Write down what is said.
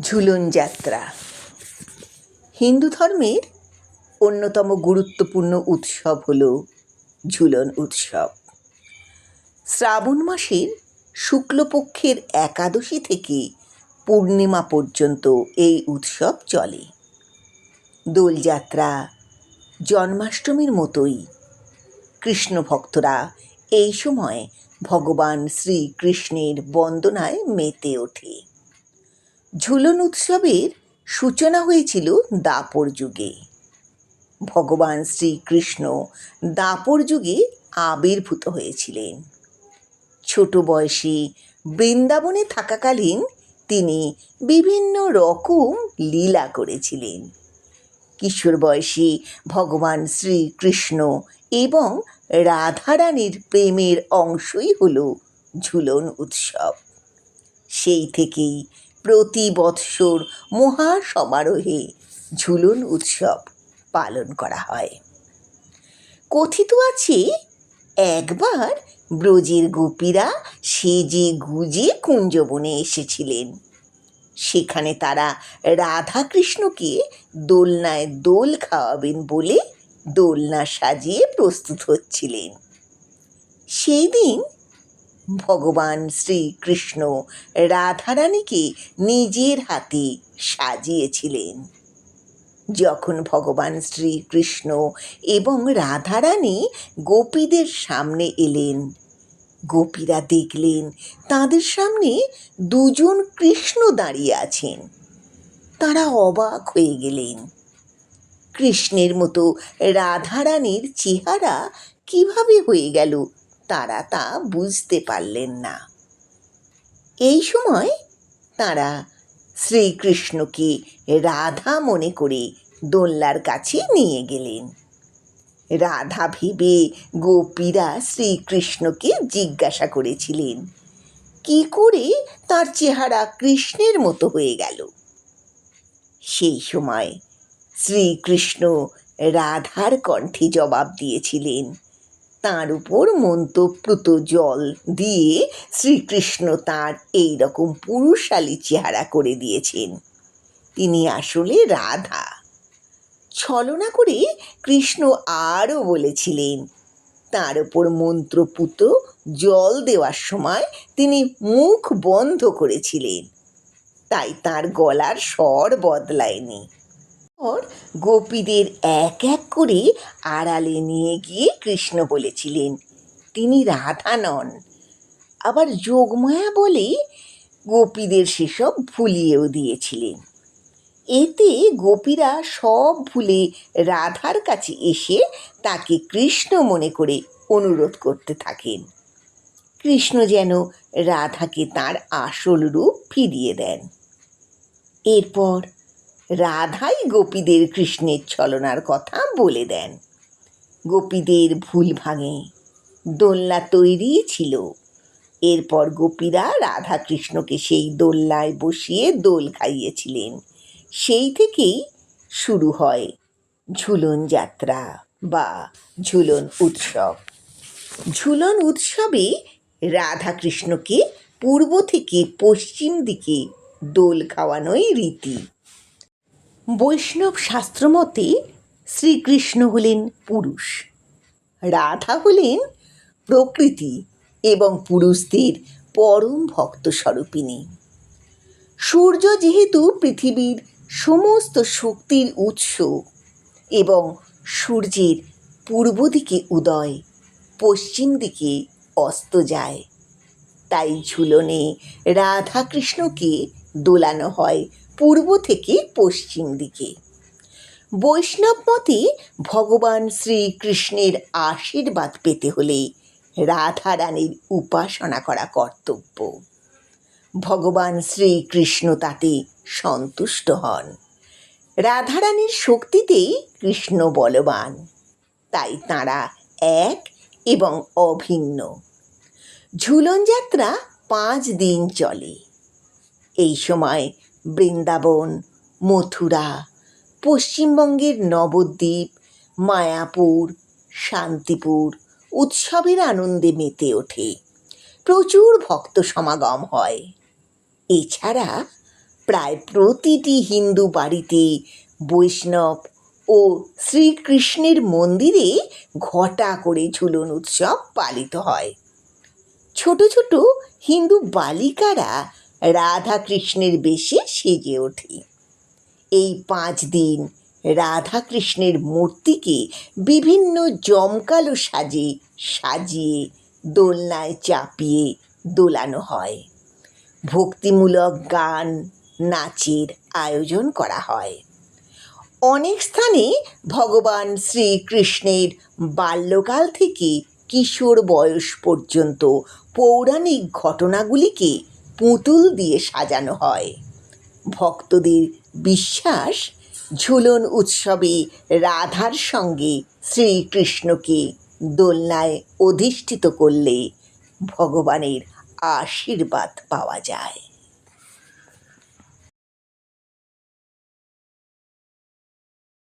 ঝুলন যাত্রা। হিন্দু ধর্মের অন্যতম গুরুত্বপূর্ণ উৎসব হল ঝুলন উৎসব। শ্রাবণ মাসের শুক্লপক্ষের একাদশী থেকে পূর্ণিমা পর্যন্ত এই উৎসব চলে। দোলযাত্রা জন্মাষ্টমীর মতোই কৃষ্ণ ভক্তরা এই সময় ভগবান শ্রীকৃষ্ণের বন্দনায় মেতে ওঠে। ঝুলন উৎসবের সূচনা হয়েছিল দাপর যুগে। ভগবান শ্রীকৃষ্ণ দাপর যুগে আবির্ভূত হয়েছিলেন। ছোট বয়সে বৃন্দাবনে থাকাকালীন তিনি বিভিন্ন রকম লীলা করেছিলেন। কিশোর বয়সে ভগবান শ্রীকৃষ্ণ এবং রাধারানীর প্রেমের অংশই হল ঝুলন উৎসব। সেই থেকেই প্রতি বৎসর মহা সমারোহে ঝুলন উৎসব পালন করা হয়। কথিত আছে, একবার ব্রজের গোপীরা সেজে গুজে কুঞ্জবনে এসেছিলেন। সেখানে তারা রাধাকৃষ্ণকে দোলনায় দোল খাওয়াবেন বলে দোলনা সাজিয়ে প্রস্তুত হচ্ছিলেন। সেই দিন ভগবান শ্রীকৃষ্ণ রাধারানীকে নিজের হাতে সাজিয়েছিলেন। যখন ভগবান শ্রীকৃষ্ণ এবং রাধারানী গোপীদের সামনে এলেন, গোপীরা দেখলেন তাদের সামনে দুজন কৃষ্ণ দাঁড়িয়ে আছেন। তারা অবাক হয়ে গেলেন। কৃষ্ণের মতো রাধারানীর চেহারা কীভাবে হয়ে গেল তারা তা বুঝতে পারলেন না। এই সময় তারা শ্রীকৃষ্ণকে রাধা মনে করে দোল্লার কাছে নিয়ে গেলেন। রাধা ভেবে গোপীরা শ্রীকৃষ্ণকে জিজ্ঞাসা করেছিলেন, কি করে তার চেহারা কৃষ্ণের মতো হয়ে গেল? সেই সময় শ্রীকৃষ্ণ রাধার কণ্ঠে জবাব দিয়েছিলেন তার উপর মন্তপ্লুত জল দিয়ে শ্রীকৃষ্ণ তার এই রকম পুরুষালী চেহারা করে দিয়েছেন। তিনি আসলে রাধা। ছলনা করে কৃষ্ণ আরও বলেছিলেন, তার উপর মন্ত্রপুত জল দেওয়ার সময় তিনি মুখ বন্ধ করেছিলেন। তাই তার গলার স্বর বদলায়নি। পর গোপীদের এক এক করে আড়ালে নিয়ে গিয়ে কৃষ্ণ বলেছিলেন, তিনি রাধা নন। আবার যোগমায়া বলে গোপীদের সেসব ভুলিয়েও দিয়েছিলেন। এতে গোপীরা সব ভুলে রাধার কাছে এসে তাকে কৃষ্ণ মনে করে অনুরোধ করতে থাকেন। কৃষ্ণ যেন রাধাকে তার আসল রূপ ফিরিয়ে দেন। এরপর রাধাই গোপীদের কৃষ্ণের ছলনার কথা বলে দেন। গোপীদের ভুল ভাঙে দোলনা তৈরি ছিল। এরপর গোপীরা রাধা কৃষ্ণকে সেই দোলনায় বসিয়ে দোল খাইয়েছিলেন। সেই থেকেই শুরু হয় ঝুলন যাত্রা বা ঝুলন উৎসব। ঝুলন উৎসবে রাধা কৃষ্ণকে পূর্ব থেকে পশ্চিম দিকে দোল খাওয়ানোই রীতি। বৈষ্ণব শাস্ত্রমতে শ্রীকৃষ্ণ হলেন পুরুষ। রাধা হলেন প্রকৃতি এবং পুরুষদের পরম ভক্ত স্বরূপিণী। সূর্য যেহেতু পৃথিবীর সমস্ত শক্তির উৎস এবং সূর্যের পূর্ব দিকে উদয়, পশ্চিম দিকে অস্ত যায়, তাই ঝুলনে রাধাকৃষ্ণকে দোলানো হয় পূর্ব থেকে পশ্চিম দিকে। বৈষ্ণব মতে ভগবান শ্রীকৃষ্ণের আশীর্বাদ পেতে হলে রাধা রানীর উপাসনা করা কর্তব্য। ভগবান শ্রীকৃষ্ণ তাতে সন্তুষ্ট হন। রাধারানীর শক্তিতেই কৃষ্ণ বলবান। তাই তাঁরা এক এবং অভিন্ন। ঝুলন যাত্রা পাঁচ দিন চলে। এই সময় বৃন্দাবন, মথুরা, পশ্চিমবঙ্গের নবদ্বীপ, মায়াপুর, শান্তিপুর। উৎসবের আনন্দে মেতে ওঠে। প্রচুর ভক্ত সমাগম হয়। এছাড়া প্রায় প্রতিটি হিন্দু বাড়িতে বৈষ্ণব ও শ্রীকৃষ্ণের মন্দিরে ঘটা করে ঝুলন উৎসব পালিত হয়। ছোট ছোট হিন্দু বালিকারা রাধা কৃষ্ণের বেশে সেজে ওঠে। এই পাঁচ দিন রাধা কৃষ্ণের মূর্তিকে বিভিন্ন জমকালো সাজে সাজিয়ে দোলনায় চাপিয়ে দোলানো হয়। ভক্তিমূলক গান, নাচের আয়োজন করা হয়। অনেক স্থানে ভগবান শ্রীকৃষ্ণের বাল্যকাল থেকে কিশোর বয়স পর্যন্ত পৌরাণিক ঘটনাগুলিকে পুতুল দিয়ে সাজানো হয়। ভক্তদের বিশ্বাস ঝুলন উৎসবে রাধার সঙ্গে শ্রীকৃষ্ণকে দোলনায় অধিষ্ঠিত করলে ভগবানের আশীর্বাদ পাওয়া যায়।